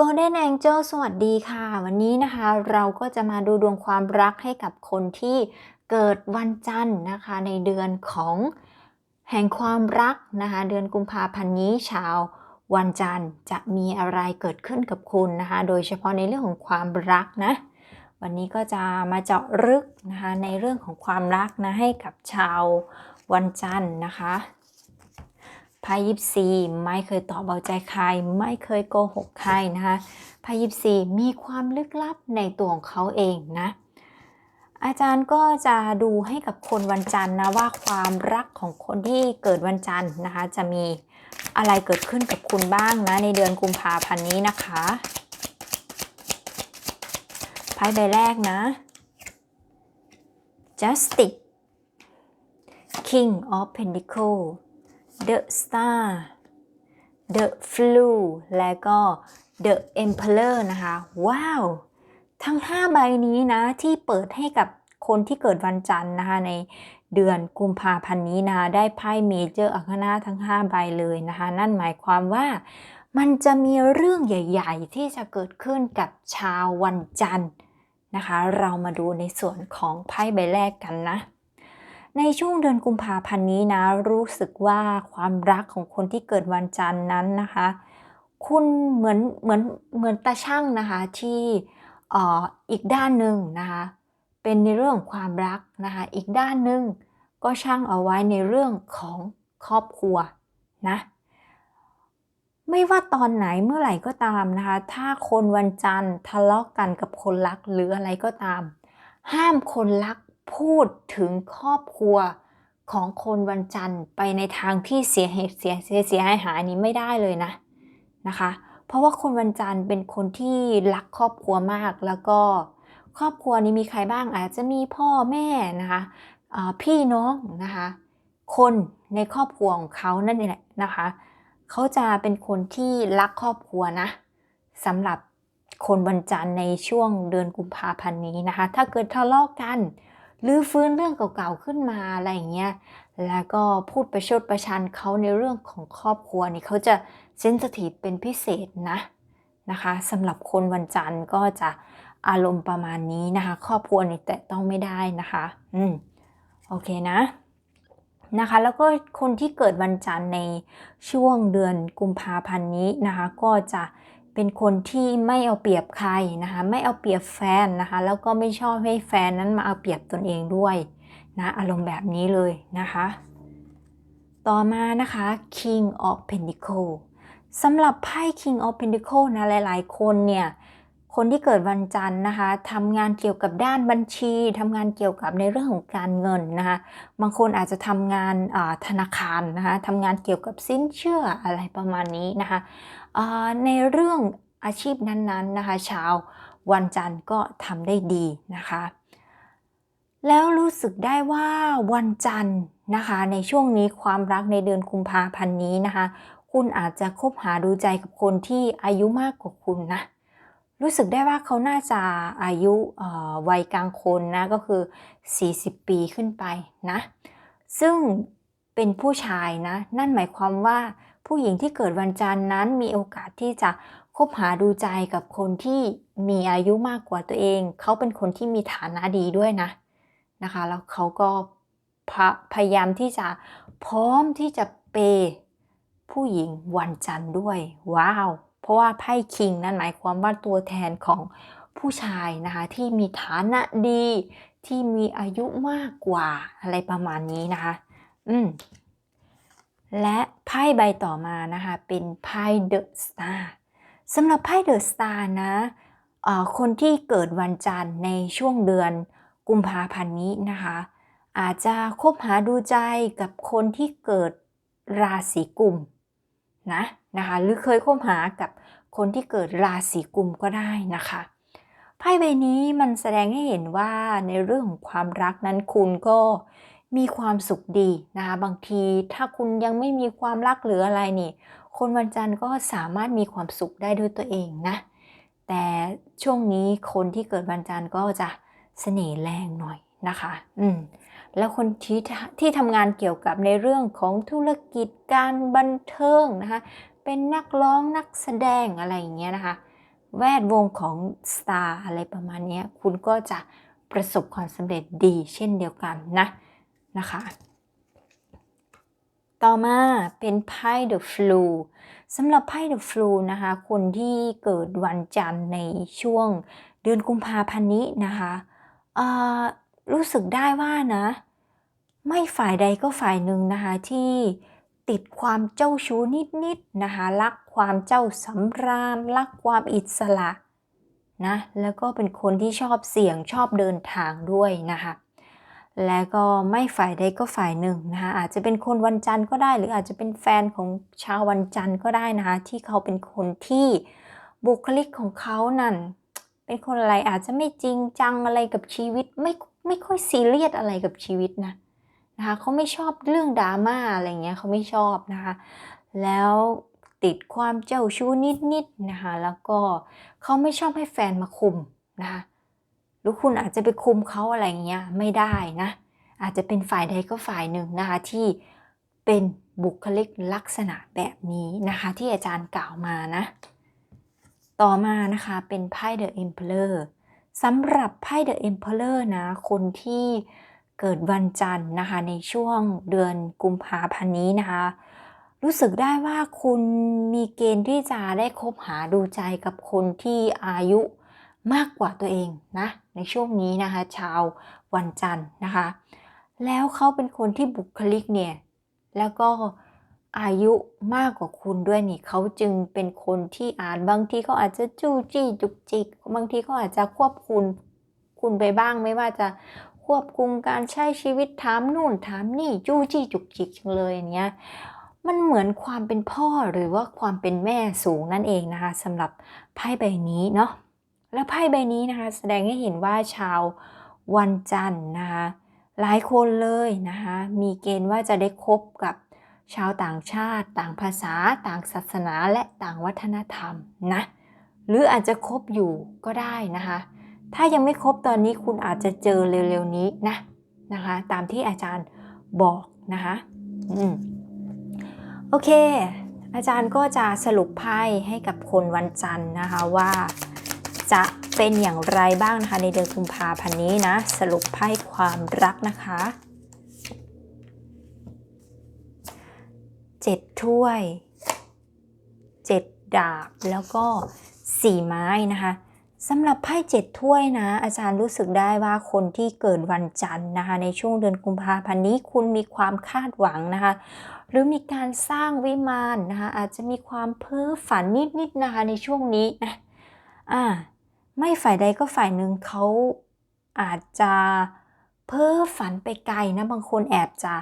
Golden Angel สวัสดีค่ะ วันนี้นะคะ เราก็จะมาดูดวงความรักให้กับคนที่เกิดวันจันทร์นะคะ ในเดือนของแห่งความรักนะคะ เดือนกุมภาพันธ์นี้ชาววันจันทร์จะมีอะไรเกิดขึ้นกับคุณนะคะ โดยเฉพาะในเรื่องของความรักนะ วันนี้ก็จะมาเจาะลึกนะคะในเรื่องของความรักนะให้กับชาววันจันทร์นะคะ ไพ่ยิปซีไม่เคยตอบเอาใจใคร ไม่เคยโกหกใครนะคะไพ่ยิปซีมีความลึกลับในตัวของเขาเองนะ อาจารย์ก็จะดูให้กับคนวันจันทร์นะว่าความรักของคนที่เกิดวันจันทร์นะคะ จะมีอะไรเกิดขึ้นกับคุณบ้างนะในเดือนกุมภาพันธ์นี้นะคะไพ่ใบแรกนะ Justice King of Pentacle The Star The Flu และก็ The Emperor นะคะ ว้าว ทั้ง 5 ใบนี้นะ ที่เปิดให้กับคนที่เกิดวันจันทร์นะคะ ในเดือนกุมภาพันธ์นี้นะคะได้ไพ่เมเจอร์อัคนาทั้ง 5 ใบเลยนะคะ นั่นหมายความว่ามันจะมีเรื่องใหญ่ ๆ ที่จะเกิดขึ้นกับชาววันจันทร์นะคะ เรามาดูในส่วนของไพ่ใบแรกกันนะ ในช่วงเดือนกุมภาพันธ์นี้นะ รู้สึกว่าความรักของคนที่เกิดวันจันทร์นั้นนะคะ คุณเหมือนเหมือนเหมือนตาช่างนะคะที่อออีกด้านหนึ่งนะคะเป็นในเรื่องของความรักนะคะอีกด้านหนึ่งก็ช่างเอาไว้ในเรื่องของครอบครัวนะไม่ว่าตอนไหนเมื่อไหร่ก็ตามนะคะ ถ้าคนวันจันทร์ทะเลาะกกันกับคนรักหรืออะไรก็ตาม ห้ามคนรัก พูดถึงครอบครัวของคนวันจันทร์ไปในทางที่เสียเหตุเสียเสียเสียหายหายนี้ไม่ได้เลยนะนะคะ เพราะว่าคนวันจันทร์เป็นคนที่รักครอบครัวมากแล้วก็ครอบครัวนี้มีใครบ้างอาจจะมีพ่อแม่นะคะพี่น้องนะคะคนในครอบครัวของเขานั่นแหละนะคะเขาจะเป็นคนที่รักครอบครัวนะสำหรับคนวันจันทร์ในช่วงเดือนกุมภาพันธ์นี้นะคะ ถ้าเกิดทะเลาะกัน รื้อฟื้นเรื่องเก่าๆขึ้นมาอะไรอย่างเงี้ยแล้วก็พูดประชดประชันเขาในเรื่องของครอบครัวนี่เขาจะเซนสทีฟเป็นพิเศษนะนะคะสำหรับคนวันจันทร์ก็จะอารมณ์ประมาณนี้นะคะ ครอบครัวนี่แตะต้องไม่ได้นะคะอืมโอเคนะนะคะแล้วก็คนที่เกิดวันจันทร์ในช่วงเดือนกุมภาพันธ์นี้นะคะ ก็จะ เป็นคนที่ไม่เอาเปรียบใครนะคะไม่เอาเปรียบแฟนนะคะแล้วก็ไม่ชอบให้แฟนนั้นมาเอาเปรียบตนเองด้วยนะอารมณ์แบบนี้เลยนะคะ ต่อมานะคะ King of Pentacle สำหรับไพ่ King of Pentacle นะหลาย ๆ คนเนี่ย คนที่เกิดวันจันทร์นะคะทำงานเกี่ยวกับด้านบัญชีทำงานเกี่ยวกับในเรื่องของการเงินนะคะบางคนอาจจะทำงานธนาคารนะคะทำงานเกี่ยวกับสินเชื่ออะไรประมาณนี้นะคะในเรื่องอาชีพนั้นๆนะคะชาววันจันทร์ก็ทำได้ดีนะคะ แล้วรู้สึกได้ว่าวันจันทร์นะคะในช่วงนี้ความรักในเดือนกุมภาพันธ์นี้นะคะ คุณอาจจะคบหาดูใจกับคนที่อายุมากกว่าคุณนะ รู้สึกได้ว่าเขาน่าจะอายุวัยกลางคนนะก็คือ 40 ปีขึ้นไปนะ ซึ่งเป็นผู้ชายนะ นั่นหมายความว่าผู้หญิงที่เกิดวันจันทร์นั้นมีโอกาสที่จะคบหาดูใจกับคนที่มีอายุมากกว่าตัวเอง เขาเป็นคนที่มีฐานะดีด้วยนะนะคะ แล้วเขาก็พพยายามที่จะพร้อมที่จะเปผู้หญิงวันจันทร์ด้วย ว้าว เพราะว่าไพ่คิงนั่นหมายความว่าตัวแทนของผู้ชายนะคะที่มีฐานะดีที่มีอายุมากกว่าอะไรประมาณนี้นะคะ อืม และไพ่ใบต่อมานะคะ เป็นไพ่เดอะสตาร์สำหรับไพ่เดอะสตาร์นะคนที่เกิดวันจันทร์ในช่วงเดือนกุมภาพันธ์นี้นะคะ อาจจะคบหาดูใจกับคนที่เกิดราศีกุม นะนะคะหรือเคยคบหากับคนที่เกิดราศีกุมก็ได้นะคะไพ่ใบนี้มันแสดงให้เห็นว่าในเรื่องของความรักนั้นคุณก็มีความสุขดีนะคะบางทีถ้าคุณยังไม่มีความรักหรืออะไรนี่ คนวันจันทร์ก็สามารถมีความสุขได้ด้วยตัวเองนะแต่ช่วงนี้คนที่เกิดวันจันทร์ก็จะเสน่ห์แรงหน่อยนะคะ อืม แล้วคนที่ที่ทำงานเกี่ยวกับในเรื่องของธุรกิจการบันเทิงนะคะ เป็นนักร้องนักแสดงอะไรอย่างเงี้ยนะคะ แวดวงของสตาร์อะไรประมาณนี้คุณก็จะประสบความสำเร็จดีเช่นเดียวกันนะนะคะ ต่อมาเป็นไพ่ The Flu สำหรับไพ่ The Flu นะคะ คนที่เกิดวันจันทร์ในช่วงเดือนกุมภาพันธ์นี้นะคะรู้สึกได้ว่านะ ไม่ฝ่ายใดก็ฝ่ายหนึ่งนะคะที่ติดความเจ้าชู้นิดๆนะคะรักความเจ้าสำราญรักความอิสระนะแล้วก็เป็นคนที่ชอบเสี่ยงชอบเดินทางด้วยนะคะแล้วก็ไม่ฝ่ายใดก็ฝ่ายหนึ่งนะคะอาจจะเป็นคนวันจันทร์ก็ได้ หรืออาจจะเป็นแฟนของชาววันจันทร์ก็ได้นะคะที่เขาเป็นคนที่บุคลิกของเขานั่น เป็นคนอะไรอาจจะไม่จริงจังอะไรกับชีวิตไม่ไม่ค่อยซีเรียสอะไรกับชีวิตนะ นะคะเขาไม่ชอบเรื่องดราม่าอะไรเงี้ยเขาไม่ชอบนะคะ แล้วติดความเจ้าชู้นิดๆนะคะแล้วก็เขาไม่ชอบให้แฟนมาคุมนะคะหรือคุณอาจจะไปคุมเขาอะไรเงี้ยไม่ได้นะอาจจะเป็นฝ่ายใดก็ฝ่ายหนึ่งนะคะที่เป็นบุคลิกลักษณะแบบนี้นะคะที่อาจารย์กล่าวมานะ ต่อมานะคะเป็นไพ่ The Emperor สำหรับไพ่ The Emperor นะคนที่ เกิดวันจันทร์นะคะในช่วงเดือนกุมภาพันธ์นี้นะคะ รู้สึกได้ว่าคุณมีเกณฑ์ที่จะได้คบหาดูใจกับคนที่อายุมากกว่าตัวเองนะในช่วงนี้นะคะ ชาววันจันทร์นะคะ แล้วเขาเป็นคนที่บุคลิกเนี่ย แล้วก็อายุมากกว่าคุณด้วยนี่เขาจึงเป็นคนที่อาจบางทีเขาอาจจะจู้จี้จุกจิก บางทีเขาอาจจะควบคุมคุณไปบ้างไม่ว่าจะ ควบคุมการใช้ชีวิตถามนู่นถามนี่จู้จี้จุกจิกจังเลยอย่างเงี้ยมันเหมือนความเป็นพ่อหรือว่าความเป็นแม่สูงนั่นเองนะคะสำหรับไพ่ใบนี้เนาะและไพ่ใบนี้นะคะแสดงให้เห็นว่าชาววันจันทร์นะคะหลายคนเลยนะคะมีเกณฑ์ว่าจะได้คบกับชาวต่างชาติ ต่างภาษา ต่างศาสนาและต่างวัฒนธรรมนะหรืออาจจะคบอยู่ก็ได้นะคะ ถ้ายังไม่ครบตอนนี้คุณอาจจะเจอเร็วๆนี้นะนะคะ ตามที่อาจารย์บอกนะคะอืมโอเค อาจารย์ก็จะสรุปไพ่ให้กับคนวันจันทร์นะคะว่าจะเป็นอย่างไรบ้างนะคะในเดือนกุมภาพันธ์นี้นะ สรุปไพ่ความรักนะคะเจ็ดถ้วยเจ็ดดาบแล้วก็สี่ไม้นะคะ สำหรับไพ่เจ็ดถ้วยนะ อาจารย์รู้สึกได้ว่าคนที่เกิดวันจันทร์นะคะในช่วงเดือนกุมภาพันธ์นี้คุณมีความคาดหวังนะคะ หรือมีการสร้างวิมานนะคะอาจจะมีความเพ้อฝันนิดๆนะคะในช่วงนี้นะอ่าไม่ฝ่ายใดก็ฝ่ายหนึ่งเขาอาจจะเพ้อฝันไปไกลนะบางคนแอบจะ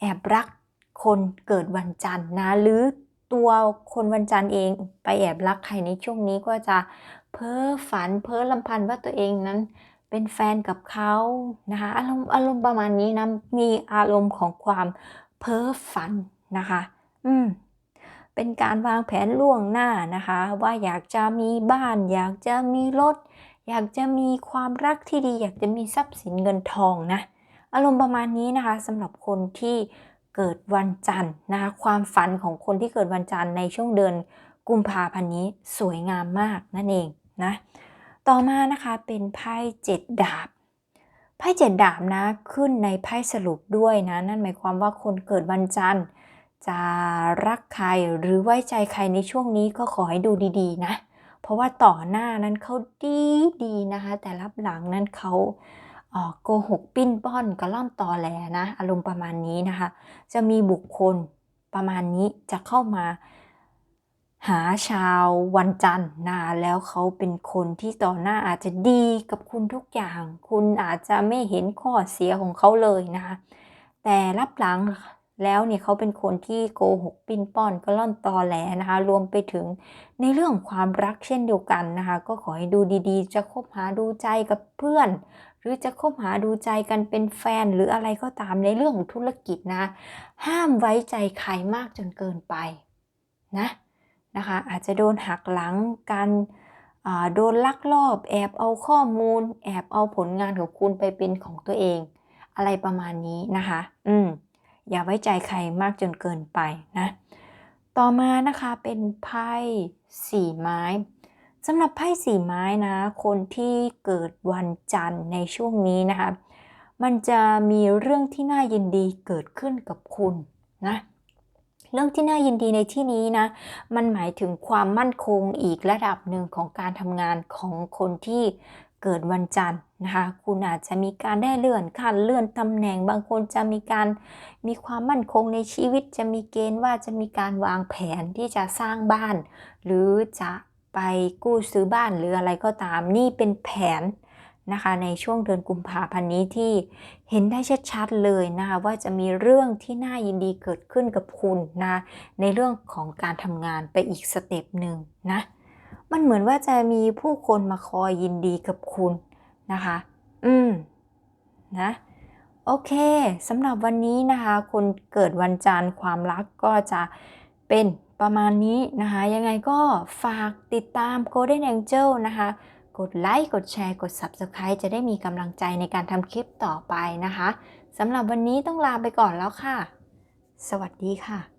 แอบรักคนเกิดวันจันทร์นะหรือตัวคนวันจันทร์เองไปแอบรักใครในช่วงนี้ก็จะ เพ้อฝันเพ้อลำพันว่าตัวเองนั้นเป็นแฟนกับเขานะคะอารมณ์อารมณ์ประมาณนี้นะมีอารมณ์ของความเพ้อฝันนะคะ อืมเป็นการวางแผนล่วงหน้านะคะ ว่าอยากจะมีบ้าน อยากจะมีรถ อยากจะมีความรักที่ดี อยากจะมีทรัพย์สินเงินทองนะอารมณ์ประมาณนี้นะคะสำหรับคนที่เกิดวันจันทร์นะคะความฝันของคนที่เกิดวันจันทร์ในช่วงเดือนกุมภาพันธ์นี้สวยงามมากนั่นเอง นะต่อมานะคะเป็นไพ่เจ็ดดาบไพ่เจ็ดดาบนะขึ้นในไพ่สรุปด้วยนะนั่นหมายความว่าคนเกิดวันจันทร์จะรักใครหรือไว้ใจใครในช่วงนี้ก็ขอให้ดูดีๆนะเพราะว่าต่อหน้านั้นเขาดีดีนะคะ แต่รับหลังนั้นเขาโกหกปิ้นป้อนกระล่อนตอแหลนะอารมณ์ประมาณนี้นะคะ จะมีบุคคลประมาณนี้จะเข้ามา หาชาววันจันทร์นะแล้วเขาเป็นคนที่ต่อหน้าอาจจะดีกับคุณทุกอย่าง คุณอาจจะไม่เห็นข้อเสียของเขาเลยนะคะแต่รับหลังแล้วเนี่ยเขาเป็นคนที่โกหกปิ้นป้อนก็ล่อนตอแหลนะคะรวมไปถึงในเรื่องความรักเช่นเดียวกันนะคะ ก็ขอให้ดูดีๆ จะคบหาดูใจกับเพื่อน หรือจะคบหาดูใจกันเป็นแฟนหรืออะไรก็ตามในเรื่องของธุรกิจนะ ห้ามไว้ใจใครมากจนเกินไปนะ นะคะอาจจะโดนหักหลังกันโดนลักลอบ แอบเอาข้อมูล แอบเอาผลงานของคุณไปเป็นของตัวเอง อะไรประมาณนี้นะคะ อืมอย่าไว้ใจใครมากจนเกินไปนะ ต่อมานะคะเป็นไพ่สี่ไม้สำหรับไพ่สี่ไม้นะ คนที่เกิดวันจันทร์ในช่วงนี้นะคะ มันจะมีเรื่องที่น่ายินดีเกิดขึ้นกับคุณนะ เรื่องที่น่ายินดีในที่นี้นะ มันหมายถึงความมั่นคงอีกระดับหนึ่งของการทำงานของคนที่เกิดวันจันทร์นะคะคุณอาจจะมีการได้เลื่อนขั้นเลื่อนตำแหน่ง บางคนจะมีการมีความมั่นคงในชีวิต จะมีเกณฑ์ว่าจะมีการวางแผนที่จะสร้างบ้าน หรือจะไปกู้ซื้อบ้านหรืออะไรก็ตามนี่เป็นแผน นะคะในช่วงเดือนกุมภาพันธ์นี้ที่เห็นได้ชัดๆเลยนะคะว่าจะมีเรื่องที่น่ายินดีเกิดขึ้นกับคุณนะในเรื่องของการทำงานไปอีกสเต็ปหนึ่งนะมันเหมือนว่าจะมีผู้คนมาคอยยินดีกับคุณนะคะ อืมนะโอเคสำหรับวันนี้นะคะคนเกิดวันจันทร์ความรักก็จะเป็นประมาณนี้นะคะ ยังไงก็ฝากติดตาม Golden Angel นะคะ กดไลค์ กดแชร์ กด Subscribe จะได้มีกำลังใจในการทำคลิปต่อไปนะคะสำหรับวันนี้ต้องลาไปก่อนแล้วค่ะ สวัสดีค่ะ